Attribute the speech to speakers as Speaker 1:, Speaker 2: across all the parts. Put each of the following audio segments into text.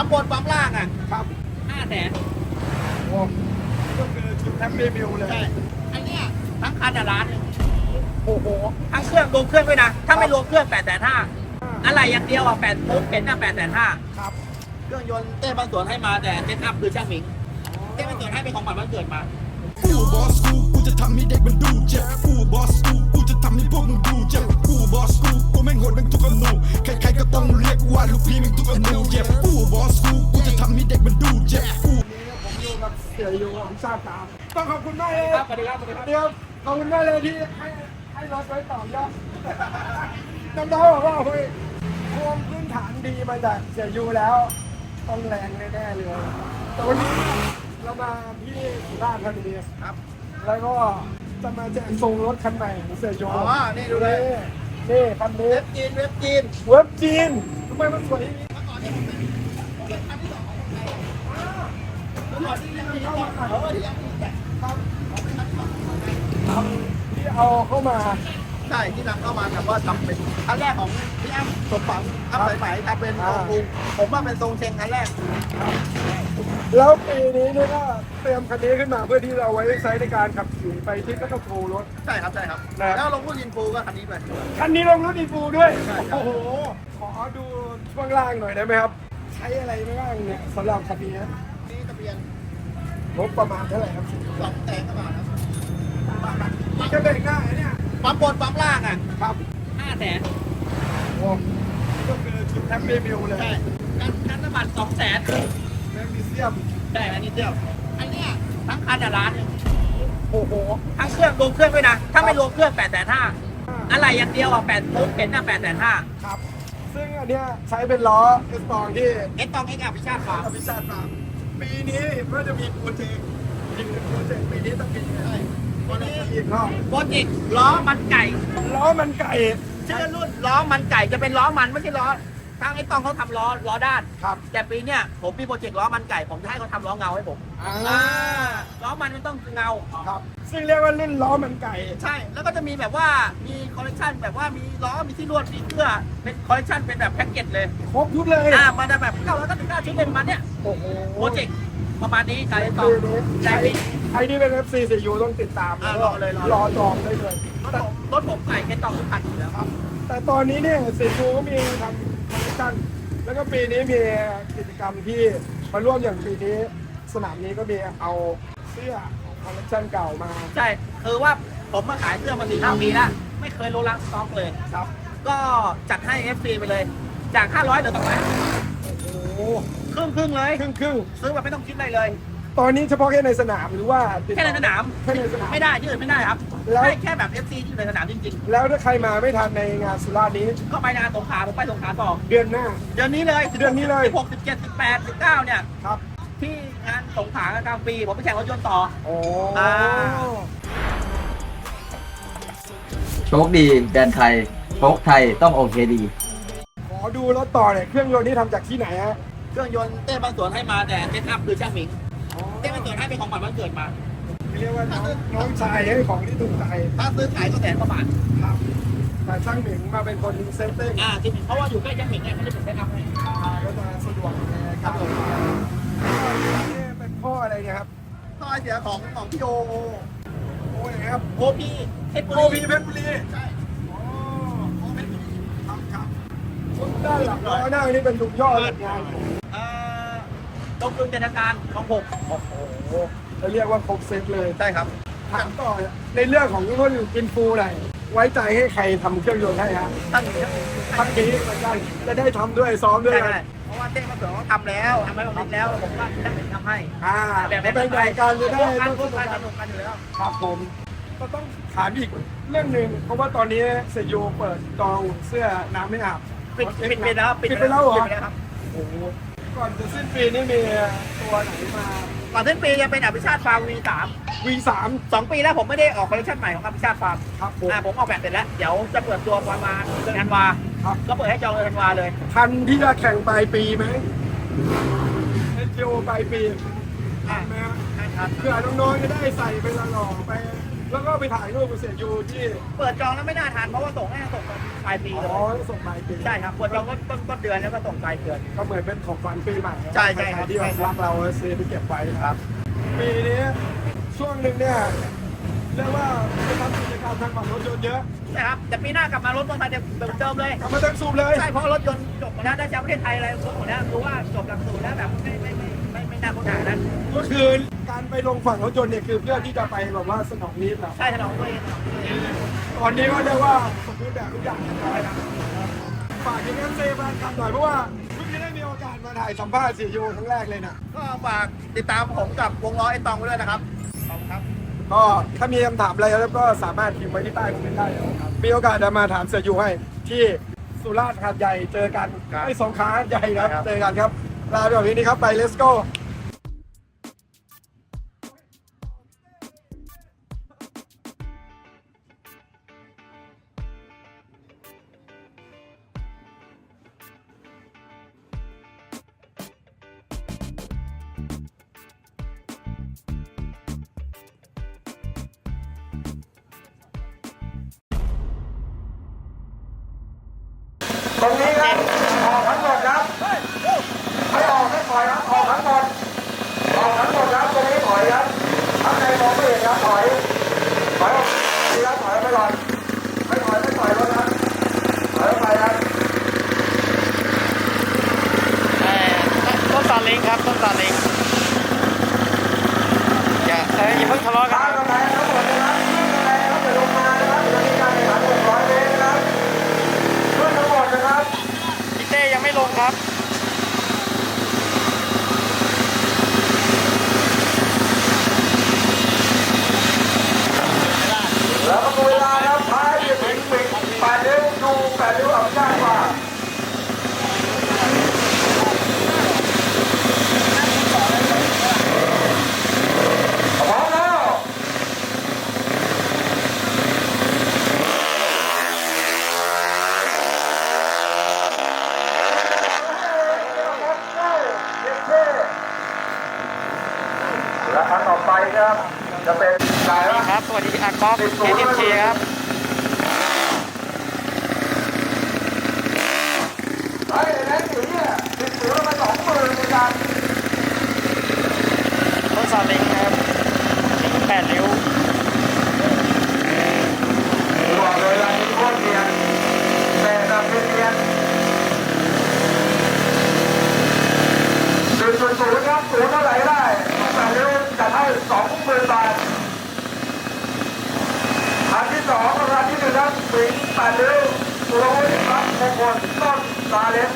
Speaker 1: ปั๊มบนปั๊มล่างอะ
Speaker 2: ครับ
Speaker 1: ห้าแสน
Speaker 2: โอ้ก็คือชุดแทมรีวิวเลย
Speaker 1: ใช่อันเนี้ยทั้งคันอะล้านหนึ่ง
Speaker 2: โอ้โห
Speaker 1: ทั้งเครื่องรวมเครื่องด้วยนะ ถ้าไม่รวมเครื่องแปดแสนห้าอะไรอย่างเดียวอะแปดปุ๊บเห็นอะแปดแสนห้า
Speaker 2: ครับ
Speaker 1: เครื่องยนต์เต้บางส่วนให้มาแต่เซ็ตอัพคือช่างหมิงเต้บางส่วนให้เป็นของขวัญวันเกิดมา
Speaker 3: กูบอสกูกูจะทำให้เด็กมันดูเจ็บกูบอสกูกูจะทำให้พวกมึงดูเจ็บ สียอ
Speaker 2: ยู่ของชาติตามต้องขอบคุณมากเลย
Speaker 1: ครับสวัสดีครับสวัสดีครับ
Speaker 2: เดี๋ยวขอบคุณมากเลยที่ให้ให้รถไว้ต่อยอดจำได้บอกว่าเฮ้ยโครงพื้นฐานดีมาจากเสียยูแล้วต้องแรงแน่ๆเลยแต่วันนี้เรามาที่สุราษฎร์ธานี
Speaker 1: ครับ
Speaker 2: แล้วก็จะมาแจกทรงรถคันใหม่ของเสียยู
Speaker 1: อ๋อนี่ดูเลย
Speaker 2: นี่คันนี้
Speaker 1: เว็บจีน เว็บจีน
Speaker 2: เว็บจีนทำไมมันสวยอย่างนี้
Speaker 1: ที่ยังมีเข้ามาเออที่ยังมีแจก
Speaker 2: ครับที่เอาเข้ามา
Speaker 1: ใช่ที่นำเข้ามาแต่ว่าทำเป็นคันแรกของพี่อ้ำสมฝังอ้ำสายไหมทำเป็นทรงกรุงผมว่าเป็นทรงเชงคันแรก
Speaker 2: แล้วปีนี้เนี่ยก็เตรียมคันนี้ขึ้นมาเพื่อที่เราไว้ใช้ในการขับขี่ไปที่ก็ต้องโทรรถ
Speaker 1: ใช่ครับใช่ครับ
Speaker 2: นะ
Speaker 1: แล้วลงพูดยินฟูก็คันนี้ไป
Speaker 2: คันนี้ลงรถอีฟูด้วย
Speaker 1: ใช่ครับ
Speaker 2: โอ้โหขอดูช่วงล่างหน่อยได้ไหมครับ ใช้อะไรบ้างเนี่ยสำหรับคันนี้
Speaker 1: นี่ทะเบียน
Speaker 2: งบประมาณเท่าไหร่ครับ
Speaker 1: สองแสนกว่าบาทครับ
Speaker 2: มันจะเบรกได้เนี่ย
Speaker 1: ปั๊มบนปั๊มล่างอะ
Speaker 2: ครับ
Speaker 1: ห้าแสน
Speaker 2: โอ้ก็คือชุดแทมรีวิวเลย
Speaker 1: ใช่กันกันน้ำมันสองแสน
Speaker 2: แมกนีเซียม
Speaker 1: ใช่อันนี้เดียวอันเนี้ยทั้งคันอะล้านหนึ่ง
Speaker 2: โอ้โห
Speaker 1: ทั้งเครื่องรวมเครื่องด้วยนะ ถ้าไม่รวมเครื่องแปดแสนห้าอะไรอย่างเดียวอะแปดปุ๊บเห็นอะแปดแสนห้า
Speaker 2: ครับ ซึ่งอันเนี้ยใช้เป็นล้อเอสตองที่
Speaker 1: เอ็ตตองเอ็กซ์อภิชาติฟาร์ม
Speaker 2: อภิชาติฟาร์ม ปีนี้ก็จะมีโปรเจกต์อีกหนึ่งโปรเจกต์ปีนี้ต้องมีอะไร
Speaker 1: วันนี้
Speaker 2: อีกรอบ
Speaker 1: โปรเจกต์ล้อมันไก่
Speaker 2: ล้อมันไก่
Speaker 1: ชื่อรุ่นล้อมันไก่จะเป็นล้อมันไม่ใช่ล้อ ทางไอ้ตองเขาทำล้อล้อด้าน
Speaker 2: ครับ
Speaker 1: แต่ปีเนี้ยผมมีโปรเจกต์ล้อมันไก่ผมจะให้เขาทำล้อเงาให้ผม
Speaker 2: อ่า
Speaker 1: อ่าล้อมันมันต้องเงา
Speaker 2: ครับ ซึ่งเรียกว่ารุ่นล้อมันไก่
Speaker 1: ใช่ แล้วก็จะมีแบบว่ามีคอลเลคชันแบบว่ามีล้อมีที่ลวดมีเสื้อเป็นคอลเลคชันเป็นแบบแพ็กเกจเลย
Speaker 2: ครบชุดเลย
Speaker 1: อ่ามันจะแบบเก้าร้อยเก้าสิบเก้าชิ้นเป็นประมาณเนี้ย
Speaker 2: โอ้โห
Speaker 1: โปรเจกต์ประมาณนี้ใครตอ
Speaker 2: ปี
Speaker 1: ง
Speaker 2: นี้
Speaker 1: ใช่
Speaker 2: ใคร
Speaker 1: ปี
Speaker 2: ใครที่เป็น FC ซียูต้องติดตาม
Speaker 1: อ่า
Speaker 2: แล้วก็
Speaker 1: รอเลยรอ
Speaker 2: รอจองได้เลย
Speaker 1: รถผมรถผมใส่แค่ตองทุกคันอยู่แล้ว
Speaker 2: ครับแต่ตอนนี้เนี่ยซียูก็มีทำ คอลเลคชั่นแล้วก็ปีนี้มีกิจกรรมที่มาร่วมอย่างปีนี้ สนามนี้ก็มีเอาเสื้อของคอลเลคชันเก่ามา
Speaker 1: ใช่คือว่าผมมาขายเสื้อมาสี่ห้าปีแล้วไม่เคยโลลังสต็อกเลย
Speaker 2: ครับ
Speaker 1: ก็จัดให้ FC ไปเลย จาก 500เหลือต่อไป
Speaker 2: โอ้โห
Speaker 1: ครึ่งครึ่งๆเลย
Speaker 2: ครึ่งครึ่ง
Speaker 1: ซื้อแบบไม่ต้องคิดอะไรเลย
Speaker 2: ๆ ตอนนี้เฉพาะแค่ในสนามหรือว่าติดต่อ
Speaker 1: แค่ในสนาม
Speaker 2: แค่ในสนาม
Speaker 1: ไม่ได้ที่อื่นไม่ได้ครับ
Speaker 2: แล้ว
Speaker 1: ให้แค่แบบ FC ที่อยู่ในสนามจริง
Speaker 2: แล้วถ้าใครมาไม่ทันในงานสุราษฎร์นี้
Speaker 1: ๆ ก็ไปงานสงขลาผมไปสงขลาต่อ
Speaker 2: เดือนหน้า
Speaker 1: เดือนนี้เลย
Speaker 2: เดือนนี้เลย
Speaker 1: 16 17 18 19 เนี่ย
Speaker 2: ครับ
Speaker 1: ที่งานสงขลากลางปีผมไปแข่งรถยนต์ต่อ
Speaker 2: โอ้
Speaker 1: อ่า
Speaker 4: โชคดีแดนไทยโชคไทยต้องโอเคดี
Speaker 2: ขอดูรถต่อเนี่ยเครื่องยนต์นี่ทำจากที่ไหนฮะ
Speaker 1: เครื่องยนต์เต้บางส่วนให้มาแต่เซตอัพคือช่างหมิง ของขวัญวันเกิดมา
Speaker 2: เรียกว่าน้องน้องชายให้ของที่ถูกใจ
Speaker 1: ถ้าซื้อขายก็แสนกว่าบาท
Speaker 2: ครับแต่ช่างหมิงมาเป็นคนเซฟติ้ง
Speaker 1: อ่าจริงๆเพราะว่าอยู่ใกล้ช่างหมิงเนี่ยเขาจะเป็นเซตอัพให้
Speaker 2: ก็จะสะดวกในการเดินทางนี่เป็นพ่ออะไรเนี่ยครับ
Speaker 1: ซอยเสียของของพี่โอ
Speaker 2: โอ้ยครับ
Speaker 1: โอพีเพชรบุ
Speaker 2: โอ
Speaker 1: รี
Speaker 2: พีเพชรบุรี
Speaker 1: ใช่
Speaker 2: อ๋อ
Speaker 1: โอเพชรบุรี
Speaker 2: ครับครับชุดด้านหลังล้อหน้านี่เป็นทุกยอดงาน
Speaker 1: เอ่อ ตรงกึ่งเจตนาการของผม
Speaker 2: โอ้โหจะเรียกว่าครบเซตเลย
Speaker 1: ใช่ครับ
Speaker 2: ถามต่อในเรื่องของรุ่นอินฟูหน่อยไว้ใจให้ใครทำเครื่องยนต์ให้ฮะ
Speaker 1: ตั้งอยู่ที่
Speaker 2: ทักนี้เหมือนกันจะได้ทำด้วยซ้อมด้วย
Speaker 1: ใช่
Speaker 2: กัน
Speaker 1: ใช่เพราะว่าเต้มาเสือเขาทำแล้วทำไว้ผมแล้วผมว่าช่างหมิงทำให้
Speaker 2: อ่า
Speaker 1: แบบ
Speaker 2: เป็นรายการจะได้
Speaker 1: การ
Speaker 2: ร่วม
Speaker 1: ร่วม
Speaker 2: กั
Speaker 1: กัน
Speaker 2: น
Speaker 1: สนุกกันอยู่แล้ว
Speaker 2: ครับผมก็ต้องถามอีกเรื่องหนึ่งเพราะว่าตอนนี้เซโยเปิดจองเสื้อน้ำไม่อาบ
Speaker 1: ปิดปิดไปแล้ว
Speaker 2: ปิดไปแล้วเหรอ
Speaker 1: ปิดไปแล้วครับ
Speaker 2: โอ้โห ก่อนจะสิ้นปีนี่มีตัวไหนมา
Speaker 1: ก่อนสิ้นปีจะเป็นอภิชาติฟาร์ม V3
Speaker 2: V3
Speaker 1: สองปีแล้วผมไม่ได้ออกคอลเลคชันใหม่ของอภิชาติฟาร์ม
Speaker 2: ครับผม
Speaker 1: อ่าผมออกแบบเสร็จแล้ว เดี๋ยวจะเปิดตัวประมาณเดือนธันวา
Speaker 2: ครับ
Speaker 1: ก็เปิดให้จองเดือนธันวาเลย
Speaker 2: ทันที่จะแข่งปลายปีไหมเอโปลายปีทันไหมฮะ
Speaker 1: ครับ
Speaker 2: เผื่อน้องๆจะได้ใส่ไปหล่อๆไป แล้วก็ไปถ่ายรูปกับเสียยูที่
Speaker 1: เปิดจองแล้วไม่น่าทานเพราะว่าส่งน่าจะส่งปลายปี
Speaker 2: อ๋
Speaker 1: เล
Speaker 2: อยส่งปลายปี
Speaker 1: ใช่ครับเปิดจองก็ต้นต้นเดือนแล้วก็ส่งปลายเดือน
Speaker 2: ก็เหมือนเป็นของขวัญปีใหม่
Speaker 1: ใช่ใช่ครับ
Speaker 2: ที่แบบรักเราซื้อไปเก็บไว้ครับ ปีนี้ช่วงหนึ่งเนี่ยเรียกว่าไปทำกิจกรรมทางฝั่งรถยนต์เยอะ
Speaker 1: นะครับแต่ปีหน้ากลับมารถเมืองไทยเหมือนเดิมเลย
Speaker 2: ทำมาตั้งซูมเลย
Speaker 1: ใช่เพราะรถยนต์จบหมดแล้วได้แชมป์ประเทศไทยอะไรจบหมดแล้วรู้ว่าจบหลักสูตรแล้วแบบไม่ไม่ไม่ไม่ไม่ น่าค้นหานั้น
Speaker 2: ก็คือการไปลงฝั่งรถยนต์เนี่ยคือเพื่อที่จะไปแบบว่าสนองนิดเรา
Speaker 1: ใช่ถนอมตัวเองถนอมตัวเอง
Speaker 2: ตอนนี้ก็เรียกว่าสมบูรณ์แบบทุกอย่างเรียบร้อยแล้วฝากถึงเอฟซีแฟนคลับหน่อยเพราะว่าเพิ่งจะได้มีโอกาสมาถ่ายสัมภาษณ์สียูครั้งแรกเลยนะ
Speaker 1: ก็ฝากติดตามผมกับวงล้อไอ้ตองไว้ด้วยนะครับขอบคุณครับ
Speaker 2: ก็ถ้ามีคำถามอะไรแล้วก็สามารถพิมพ์ไว้ที่ใต้คอมเมนต์ได้เลยนะครับมีโอกาสจะมาถามเสียยูให้ที่สุราษฎร์หาดใหญ่เจอกัน
Speaker 1: ครับ
Speaker 2: ไอ้สงขลาหาดใหญ่นะครับ
Speaker 1: ครับ
Speaker 2: เจอกันครับลาไปแบบนี้ครับไป let's go ตรงนี้ครับออกทั้งหมดครับไม่ออกไม่ถอยครับออกทั้งหมดออกทั้งหมดครับตรงนี้ถอยครับข้างในมองไม่เห็นครับถอยถอยออกดีครับถอยไปก่อนไม่ถอยไม่ถอยรถครับถอยออกไปครับ
Speaker 5: ต้นตาลิงครับต้นตาลิงอย่าเอ้ยอย่าเพิ่งทะเลาะกัน
Speaker 2: 8
Speaker 5: นิ้
Speaker 2: วบอกเลยว่าโค
Speaker 5: ตร
Speaker 2: เรียนแต่เรา
Speaker 5: เรี
Speaker 2: ยนศูนย์ศูนย์ศูนย์ครับศูนย์เท่าไหร่ได้แปดนิ้วจัดให้สองหมื่นบาทอันที่สองรอันที่หนึ่งครับสิงแปดนิ้วโรยครับมงคลต้นตาเล็ก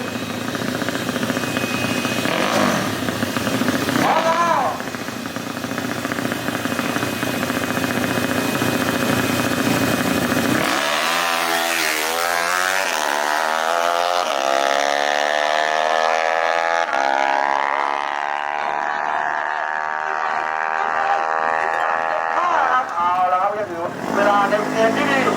Speaker 2: เว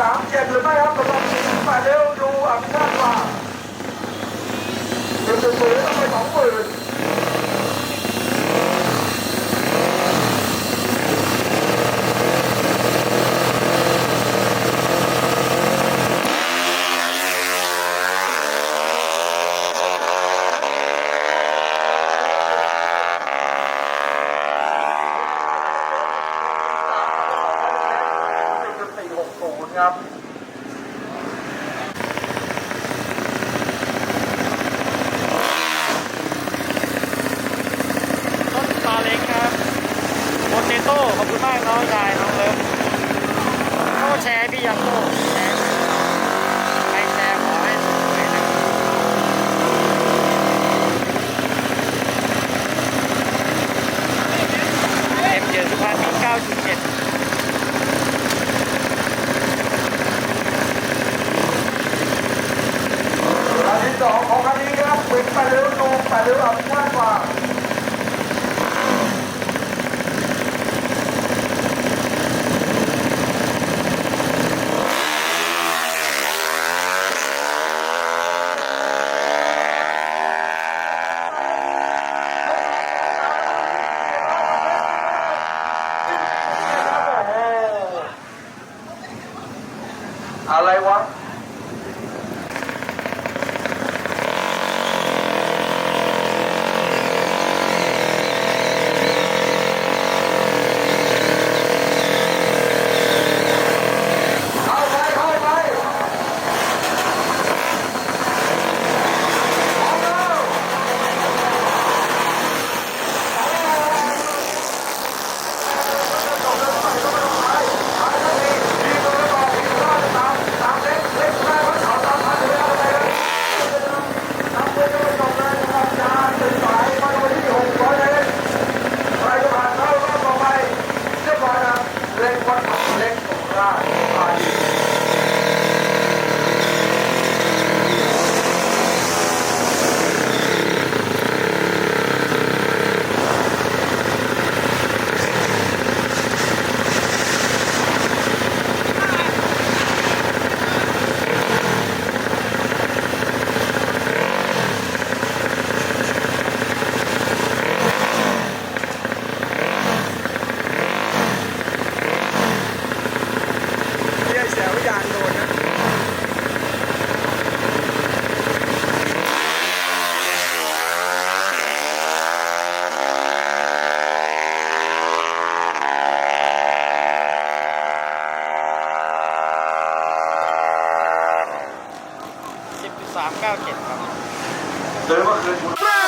Speaker 2: สามเจ็ดหรือไม่ครับสำหรับแปดเร็วดูอัพหน้าว่าเนึ่งหมื่นต้องไปสองหมื่น
Speaker 5: up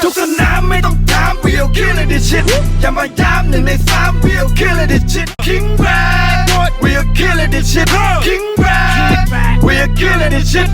Speaker 3: ทุกสนามไม่ต้องถาม we'll kill this shit อย่ามาย้ำหนึ่งในสาม we'll kill this shit King Brad we'll kill this shit King Brad we'll kill this shit